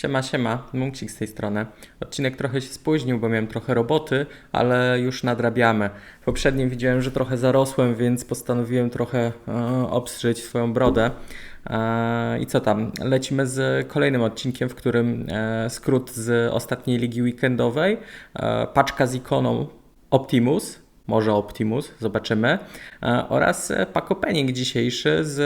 Siema, siema, Mumksik z tej strony. Odcinek trochę się spóźnił, bo miałem trochę roboty, ale już nadrabiamy. W poprzednim widziałem, że trochę zarosłem, więc postanowiłem trochę e, obstrzyć swoją brodę. E, I co tam? Lecimy z kolejnym odcinkiem, w którym e, skrót z ostatniej ligi weekendowej, e, paczka z ikoną Optimus, może Optimus, zobaczymy, e, oraz e, pack opening dzisiejszy z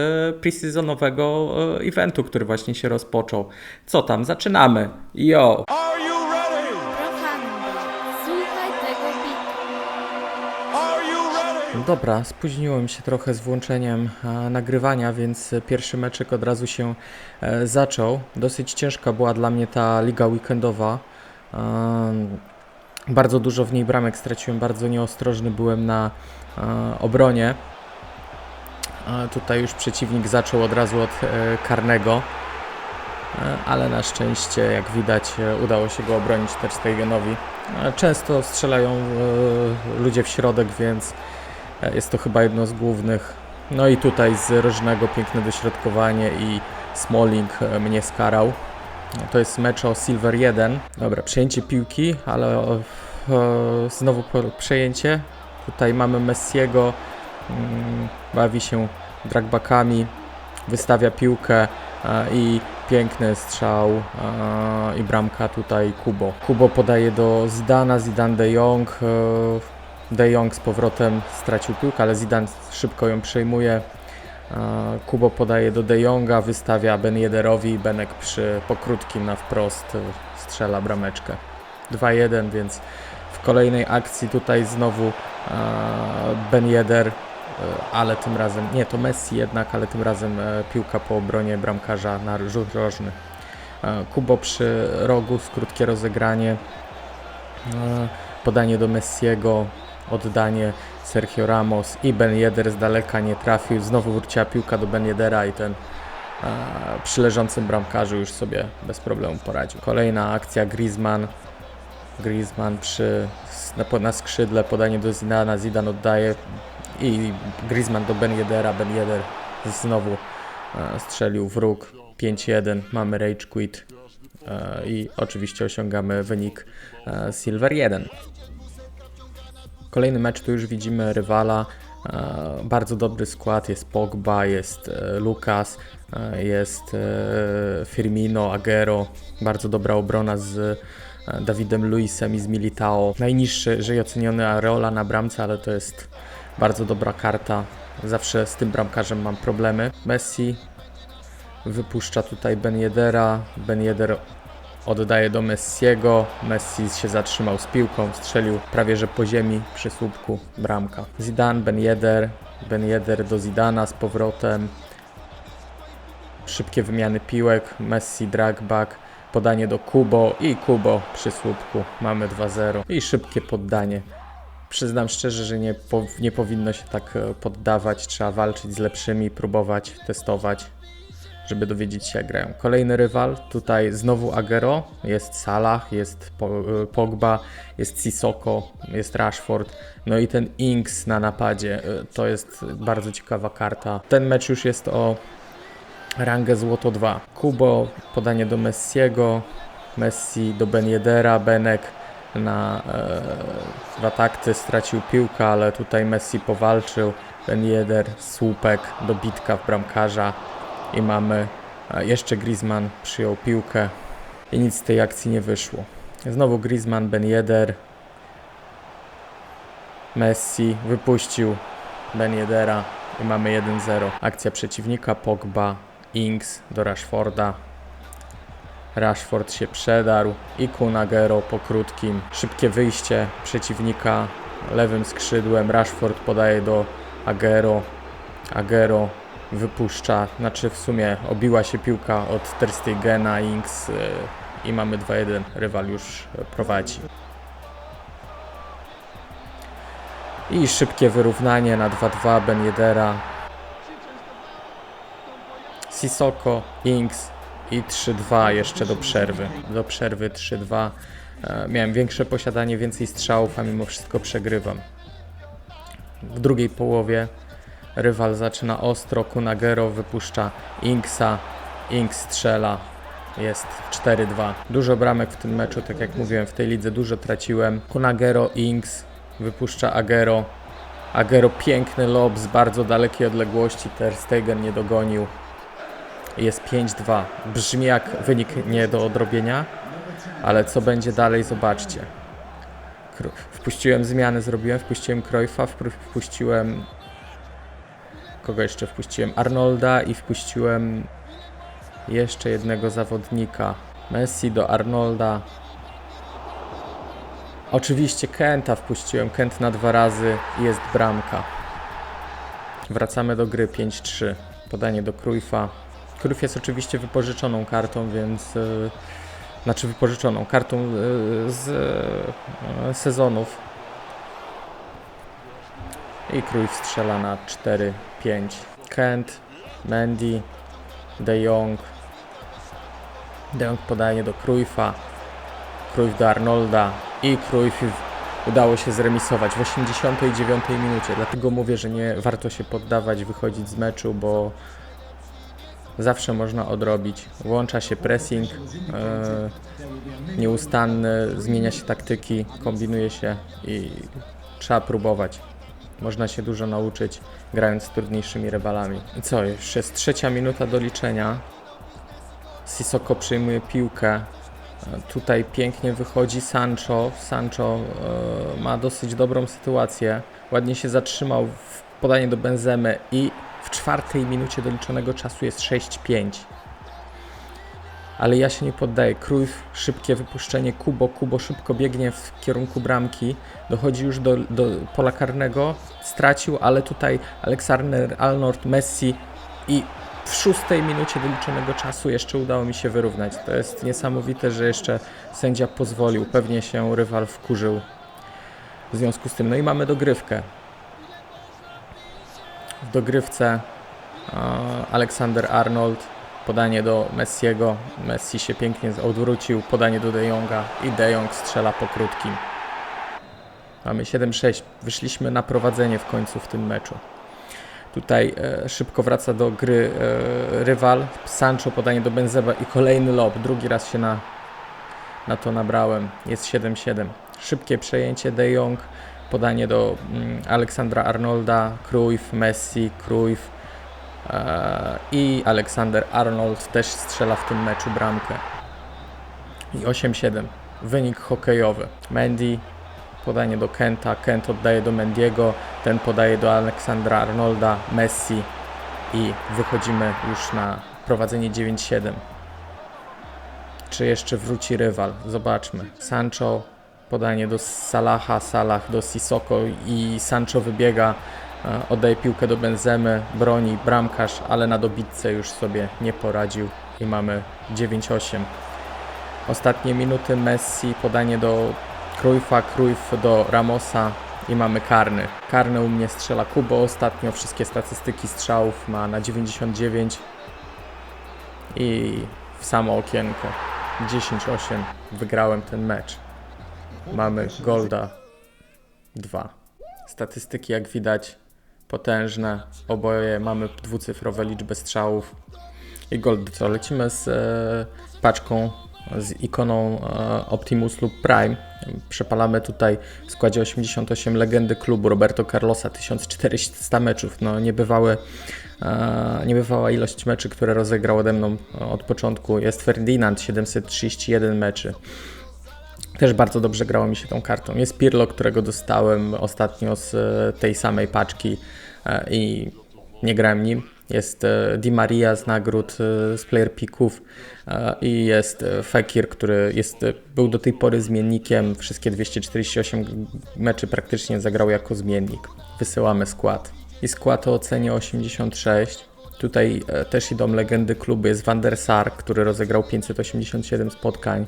preseasonowego e, eventu, który właśnie się rozpoczął. Co tam? Zaczynamy! Yo! Are you ready? Profandy, słuchaj tego bitu. Are you ready? Dobra, spóźniłem się trochę z włączeniem e, nagrywania, więc pierwszy meczek od razu się e, zaczął. Dosyć ciężka była dla mnie ta liga weekendowa. Bardzo dużo w niej bramek straciłem, bardzo nieostrożny byłem na e, obronie. E, tutaj już przeciwnik zaczął od razu od e, karnego. E, Ale na szczęście, jak widać, e, udało się go obronić Ter Stegenowi. E, Często strzelają e, ludzie w środek, więc E, Jest to chyba jedno z głównych. No i tutaj z rożnego piękne dośrodkowanie i Smalling e, mnie skarał. To jest mecz o Silver 1. Dobra, przejęcie piłki, ale o, o, znowu przejęcie. Tutaj mamy Messiego, mm, bawi się dragbackami, wystawia piłkę e, i piękny strzał e, i bramka tutaj Kubo. Kubo podaje do Zidana, Zidane de Jong. e, De Jong z powrotem stracił piłkę, ale Zidane szybko ją przejmuje. Kubo podaje do De Jonga, wystawia Ben Yedderowi, Benek przy pokrótkim na wprost e, strzela brameczkę. 2-1, więc w kolejnej akcji tutaj znowu Ben Yedder, e, ale tym razem, nie to Messi jednak, ale tym razem e, piłka po obronie bramkarza na rzut rożny. Kubo przy rogu, krótkie rozegranie, podanie do Messiego, oddanie Sergio Ramos i Ben Yedder z daleka nie trafił. Znowu wróciła piłka do Ben Yeddera i ten e, przy leżącym bramkarzu już sobie bez problemu poradził. Kolejna akcja Griezmann. Griezmann przy, na, na skrzydle podanie do Zidana, Zidane oddaje i Griezmann do Ben Yeddera, Ben Yedder znowu e, strzelił w róg 5-1, mamy rage quit e, i oczywiście osiągamy wynik e, Silver 1. Kolejny mecz tu już widzimy rywala. E, bardzo dobry skład. Jest Pogba, jest e, Lucas, e, jest Firmino, Agüero. Bardzo dobra obrona z Dawidem Luisem i z Militao. Najniższy, że oceniony Areola na bramce, ale to jest bardzo dobra karta. Zawsze z tym bramkarzem mam problemy. Messi wypuszcza tutaj Ben Yeddera. Ben oddaje do Messiego. Messi się zatrzymał z piłką, strzelił prawie że po ziemi przy słupku bramka. Zidane, Ben Yedder, Ben Yedder do Zidana z powrotem. Szybkie wymiany piłek, Messi dragback, podanie do Kubo i Kubo przy słupku. Mamy 2-0 i szybkie poddanie. Przyznam szczerze, że nie, po, nie powinno się tak e, poddawać, trzeba walczyć z lepszymi, próbować, testować żeby dowiedzieć się jak grają. Kolejny rywal, tutaj znowu Agero, jest Salah, jest y, Pogba, jest Sissoko, jest Rashford, no i ten Inks na napadzie, y, to jest bardzo ciekawa karta. Ten mecz już jest o rangę złoto 2. Kubo, podanie do Messiego, Messi do Ben Yeddera, Benek na e, dwa takty stracił piłkę, ale tutaj Messi powalczył, Ben Yedder, słupek, dobitka w bramkarza, i mamy jeszcze Griezmann przyjął piłkę i nic z tej akcji nie wyszło. Znowu Griezmann, Ben Yedder, Messi wypuścił Ben Yeddera i mamy 1-0. Akcja przeciwnika Pogba, Ings do Rashforda. Rashford się przedarł i Kunagero po krótkim. Szybkie wyjście przeciwnika lewym skrzydłem. Rashford podaje do Agero. Agero wypuszcza, znaczy w sumie obiła się piłka od Ter Stegena, Inks y, i mamy 2-1, rywal już prowadzi. I szybkie wyrównanie na 2-2 Ben Yedera. Sissoko, Inks i 3-2 jeszcze do przerwy. Do przerwy 3-2. E, Miałem większe posiadanie, więcej strzałów, a mimo wszystko przegrywam. W drugiej połowie Rywal zaczyna ostro, Kunagero wypuszcza Inksa, Inks strzela Jest 4-2. Dużo bramek w tym meczu, tak jak mówiłem, w tej lidze dużo traciłem. Kunagero, Inks, wypuszcza Agero. Agero piękny lob z bardzo dalekiej odległości, Ter Stegen nie dogonił. Jest 5-2. Brzmi jak wynik nie do odrobienia, ale co będzie dalej zobaczcie. Wpuściłem zmiany, zrobiłem, wpuściłem wpr- wpuściłem... Kogo jeszcze wpuściłem? Arnolda i wpuściłem jeszcze jednego zawodnika. Messi do Arnolda. Oczywiście Kenta wpuściłem. Kent na dwa razy jest bramka. Wracamy do gry 5-3. Podanie do Cruyffa. Cruyff jest oczywiście wypożyczoną kartą, więc... Yy, znaczy wypożyczoną kartą yy, z yy, sezonów. I Cruyff strzela na 4-5. Kent, Mendy, De Jong. De Jong podaje do Cruyffa. Cruyff do Arnolda i Cruyff udało się zremisować w 89 minucie. Dlatego mówię, że nie warto się poddawać, wychodzić z meczu, bo zawsze można odrobić. Włącza się pressing e, nieustanny, zmienia się taktyki, kombinuje się i trzeba próbować. Można się dużo nauczyć grając z trudniejszymi rywalami. I co, już jest trzecia minuta do liczenia. Sissoko przyjmuje piłkę. E, Tutaj pięknie wychodzi Sancho. Sancho e, ma dosyć dobrą sytuację. Ładnie się zatrzymał w podanie do Benzemy i w czwartej minucie doliczonego czasu jest 6-5. Ale ja się nie poddaję. Cruyff, szybkie wypuszczenie Kubo. Kubo szybko biegnie w kierunku bramki. Dochodzi już do, do pola karnego. Stracił, ale tutaj Alexander Arnold, Messi i w szóstej minucie doliczonego czasu jeszcze udało mi się wyrównać. To jest niesamowite, że jeszcze sędzia pozwolił. Pewnie się rywal wkurzył w związku z tym. No i mamy dogrywkę. W dogrywce Alexander Arnold, podanie do Messiego. Messi się pięknie odwrócił, podanie do De Jonga i De Jong strzela po krótkim. Mamy 7-6. Wyszliśmy na prowadzenie w końcu w tym meczu. Tutaj e, szybko wraca do gry e, rywal. Sancho podanie do Benzema i kolejny lob. Drugi raz się na, na to nabrałem. Jest 7-7. Szybkie przejęcie De Jong. Podanie do mm, Aleksandra Arnolda. Cruyff, Messi, Cruyff. E, I Aleksander Arnold też strzela w tym meczu bramkę. I 8-7. Wynik hokejowy. Mendy podanie do Kenta, Kent oddaje do Mendiego, ten podaje do Aleksandra Arnolda, Messi i wychodzimy już na prowadzenie 9-7. Czy jeszcze wróci rywal? Zobaczmy. Sancho, podanie do Salaha, Salah do Sissoko i Sancho wybiega, oddaje piłkę do Benzemy, broni bramkarz, ale na dobitce już sobie nie poradził i mamy 9-8. Ostatnie minuty Messi, podanie do Cruyffa, Cruyff do Ramosa i mamy karny. Karny u mnie strzela Kubo ostatnio, wszystkie statystyki strzałów ma na 99 i w samo okienko 10-8 wygrałem ten mecz. Mamy Golda 2. Statystyki jak widać potężne, oboje mamy dwucyfrowe liczby strzałów i Gold. Co, lecimy z e, paczką z ikoną e, Optimus lub Prime. Przepalamy tutaj w składzie 88 legendy klubu Roberto Carlosa, 1400 meczów. No niebywałe, e, niebywała ilość meczy, które rozegrał ode mną od początku. Jest Ferdinand, 731 meczy. Też bardzo dobrze grało mi się tą kartą. Jest Pirlo, którego dostałem ostatnio z e, tej samej paczki e, i nie grałem nim. Jest e, Di Maria z nagród z player picków i jest Fekir, który jest, był do tej pory zmiennikiem. Wszystkie 248 meczy praktycznie zagrał jako zmiennik. Wysyłamy skład. I skład o ocenie 86. Tutaj e, też idą legendy klubu. Jest Van der Sar, który rozegrał 587 spotkań.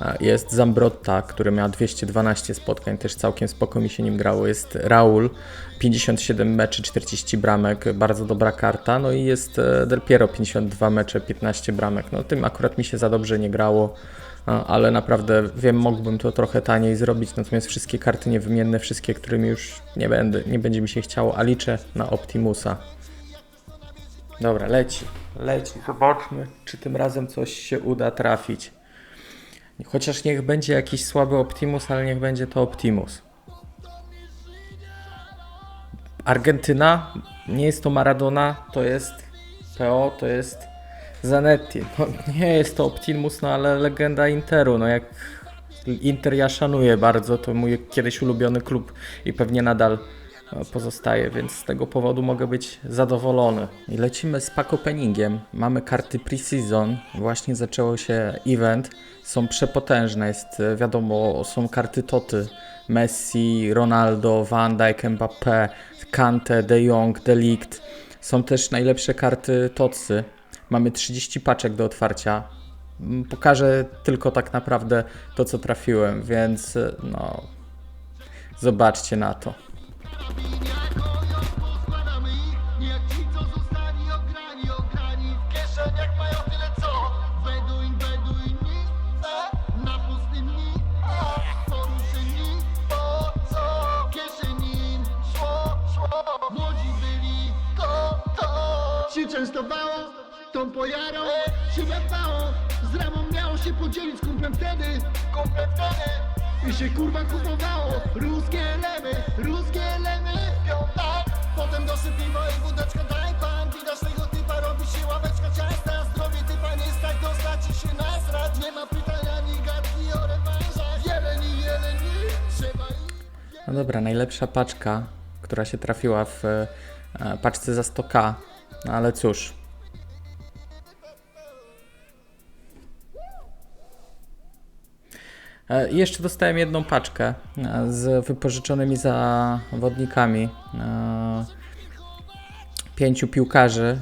E, Jest Zambrotta, który miał 212 spotkań, też całkiem spoko mi się nim grało. Jest Raul, 57 meczy, 40 bramek, bardzo dobra karta. No i jest e, Del Piero, 52 mecze, 15 bramek. No tym akurat mi się za dobrze nie grało, ale naprawdę wiem, mógłbym to trochę taniej zrobić. Natomiast wszystkie karty niewymienne, wszystkie, którymi już nie, będę, nie będzie mi się chciało, a liczę na Optimusa. Dobra, leci. Leci. Zobaczmy, czy tym razem coś się uda trafić. Chociaż niech będzie jakiś słaby Optimus, ale niech będzie to Optimus. Argentyna, nie jest to Maradona, to jest PO, to jest Zanetti. No, nie jest to Optimus, no ale legenda Interu. No jak Inter ja szanuję bardzo, to mój kiedyś ulubiony klub i pewnie nadal pozostaje, więc z tego powodu mogę być zadowolony. I lecimy z pack openingiem. Mamy karty pre-season, właśnie zaczęło się event. Są przepotężne, jest e, wiadomo, są karty Toty. Messi, Ronaldo, Van Dijk, Mbappé, Kante, De Jong, De Ligt. Są też najlepsze karty Totsy. Mamy 30 paczek do otwarcia. Mm, Pokażę tylko tak naprawdę to, co trafiłem, więc e, no. Zobaczcie na to. Się częstowało, tą pojarą Się wiapało, z ramą miało się podzielić z kumplem wtedy. Kumplem wtedy. I się kurwa kupowało ruskie potem dosypiwo i daj pan Widać tego typa, robi się ławeczka ciasta Zdrowie typa nie tak dostać i się Nie ma pytań ani gadki o Jeleni, jeleni, trzeba ich No dobra, najlepsza paczka, która się trafiła w e, paczce za 100k. No ale cóż. E, i Jeszcze dostałem jedną paczkę e, z wypożyczonymi zawodnikami. Pięciu piłkarzy,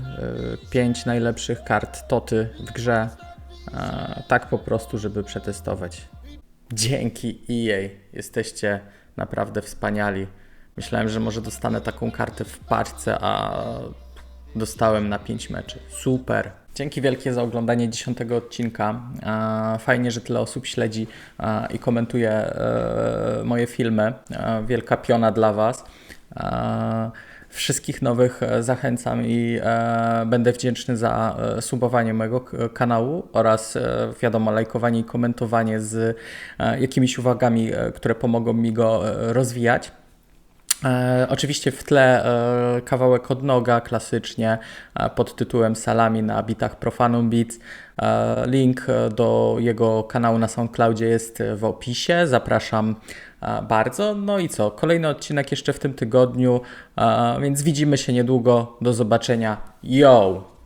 e, pięć najlepszych kart Toty w grze. E, Tak po prostu, żeby przetestować. Dzięki EA. Jesteście naprawdę wspaniali. Myślałem, że może dostanę taką kartę w paczce, a dostałem na 5 meczy. Super. Dzięki wielkie za oglądanie 10 odcinka. E, Fajnie, że tyle osób śledzi i komentuje moje filmy. Wielka piona dla Was. Wszystkich nowych e, zachęcam i e, będę wdzięczny za e, subowanie mojego kanału oraz wiadomo lajkowanie i komentowanie z jakimiś uwagami, które pomogą mi go rozwijać. E, oczywiście w tle e, kawałek od noga klasycznie e, pod tytułem Salami na bitach Profanum Beats. E, link e, do jego kanału na SoundCloudzie jest w opisie. Zapraszam e, bardzo. No i co? Kolejny odcinek jeszcze w tym tygodniu, e, więc widzimy się niedługo. Do zobaczenia. Yo!